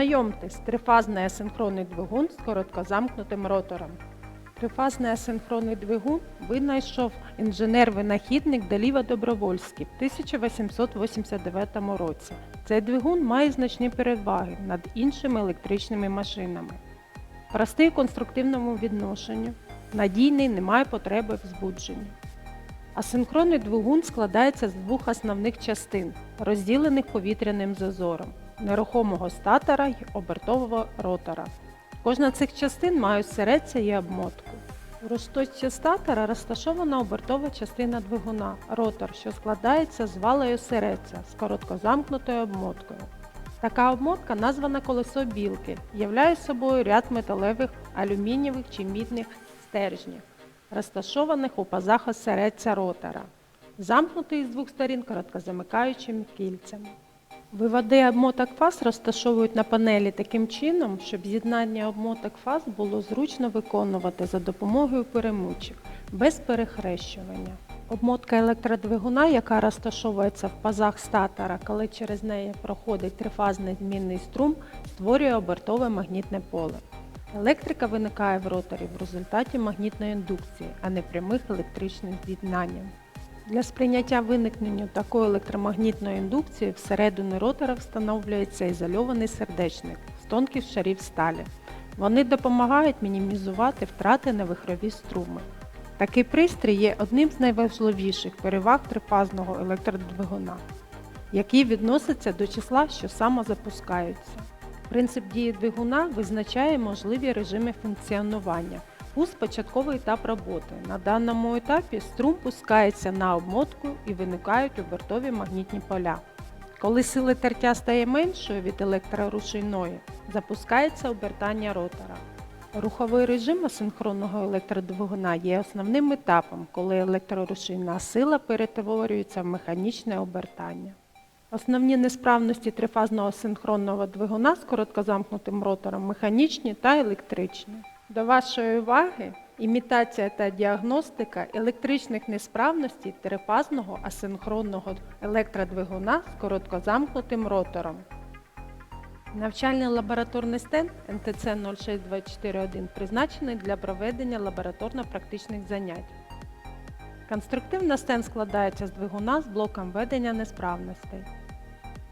Знайомтесь, трифазний асинхронний двигун з короткозамкнутим ротором. Трифазний асинхронний двигун винайшов інженер-винахідник Даліва Добровольський в 1889 році. Цей двигун має значні переваги над іншими електричними машинами. Простий у конструктивному відношенню, надійний, не має потреби в збудженні. Асинхронний двигун складається з двох основних частин, розділених повітряним зазором нерухомого статора й обертового ротора. Кожна з цих частин має осередця і обмотку. У розточці статора розташована обертова частина двигуна ротор, що складається з валою осередця з короткозамкнутою обмоткою. Така обмотка названа колесо білки, являє собою ряд металевих, алюмінієвих чи мідних стержнів, розташованих у пазах осередця ротора, замкнутий з двох сторін короткозамикаючими кільцями. Виводи обмоток фаз розташовують на панелі таким чином, щоб з'єднання обмоток фаз було зручно виконувати за допомогою перемичок, без перехрещування. Обмотка електродвигуна, яка розташовується в пазах статора, коли через неї проходить трифазний змінний струм, створює обертове магнітне поле. Електрика виникає в роторі в результаті магнітної індукції, а не прямих електричних з'єднань. Для сприйняття виникнення такої електромагнітної індукції всередині ротора встановлюється ізольований сердечник з тонких шарів сталі. Вони допомагають мінімізувати втрати на вихрові струми. Такий пристрій є одним з найважливіших переваг трифазного електродвигуна, який відноситься до числа, що самозапускаються. Принцип дії двигуна визначає можливі режими функціонування. Пуск початковий етап роботи. На даному етапі струм пускається на обмотку і виникають обертові магнітні поля. Коли сили тертя стає меншою від електрорушійної, запускається обертання ротора. Руховий режим асинхронного електродвигуна є основним етапом, коли електрорушійна сила перетворюється в механічне обертання. Основні несправності трифазного синхронного двигуна з короткозамкнутим ротором механічні та електричні. До вашої уваги імітація та діагностика електричних несправностей трифазного асинхронного електродвигуна з короткозамкнутим ротором. Навчальний лабораторний стенд НТЦ 06241 призначений для проведення лабораторно-практичних занять. Конструктивно стенд складається з двигуна з блоком ведення несправностей.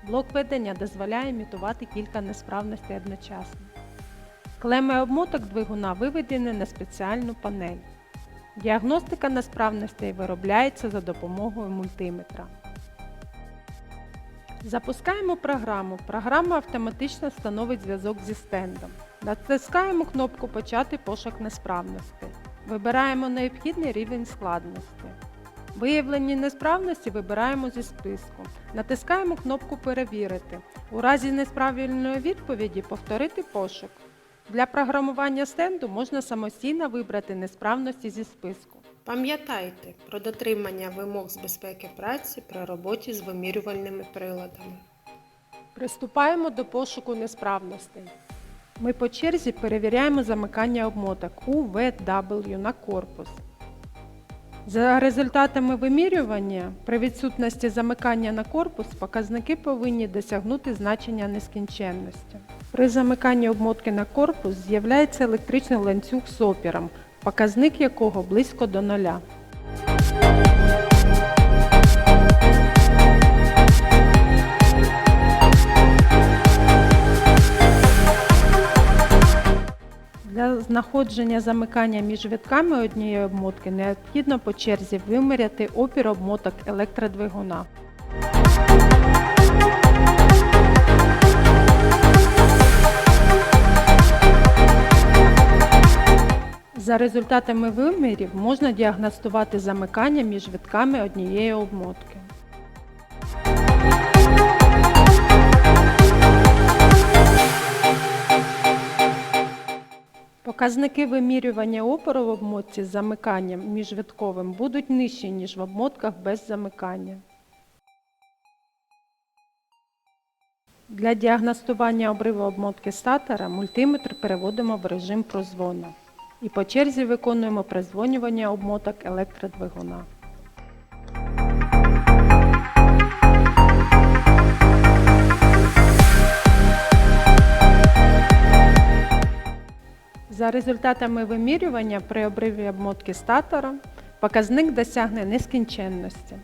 Блок ведення дозволяє імітувати кілька несправностей одночасно. Клеми обмоток двигуна виведені на спеціальну панель. Діагностика несправностей виробляється за допомогою мультиметра. Запускаємо програму. Програма автоматично встановить зв'язок зі стендом. Натискаємо кнопку Почати пошук несправностей. Вибираємо необхідний рівень складності. Виявлені несправності вибираємо зі списку. Натискаємо кнопку Перевірити. У разі несправильної відповіді повторити пошук. Для програмування стенду можна самостійно вибрати несправності зі списку. Пам'ятайте про дотримання вимог з безпеки праці при роботі з вимірювальними приладами. Приступаємо до пошуку несправностей. Ми по черзі перевіряємо замикання обмоток W на корпус. За результатами вимірювання, при відсутності замикання на корпус показники повинні досягнути значення нескінченності. При замиканні обмотки на корпус з'являється електричний ланцюг з опіром, показник якого близько до нуля. Для знаходження замикання між витками однієї обмотки необхідно по черзі виміряти опір обмоток електродвигуна. Результатами вимірів можна діагностувати замикання між витками однієї обмотки. Показники вимірювання опору в обмотці з замиканням міжвитковим будуть нижчі, ніж в обмотках без замикання. Для діагностування обриву обмотки статора мультиметр переводимо в режим прозвону і по черзі виконуємо призвонювання обмоток електродвигуна. За результатами вимірювання при обриві обмотки статора показник досягне нескінченності.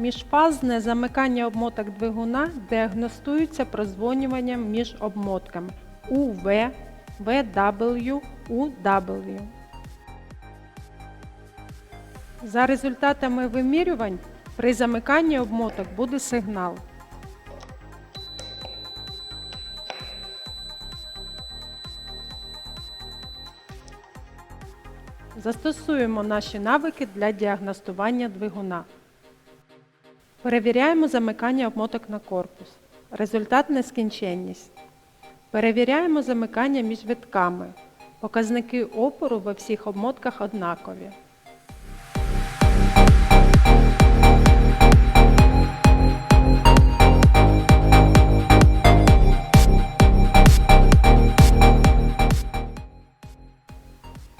Міжфазне замикання обмоток двигуна діагностується прозвонюванням між обмотками UV, VW, UW. За результатами вимірювань при замиканні обмоток буде сигнал. Застосуємо наші навики для діагностування двигуна. Перевіряємо замикання обмоток на корпус. Результат нескінченність. Перевіряємо замикання між витками. Показники опору во всіх обмотках однакові.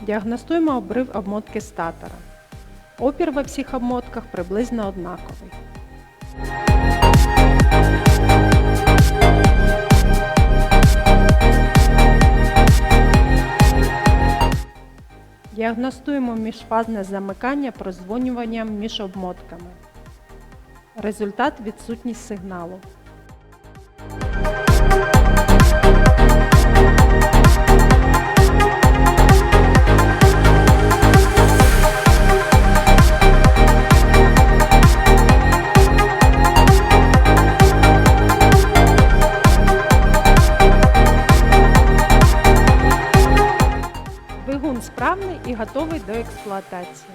Діагностуємо обрив обмотки статора. Опір во всіх обмотках приблизно однаковий. Діагностуємо міжфазне замикання прозвонюванням між обмотками. Результат відсутність сигналу. експлуатації.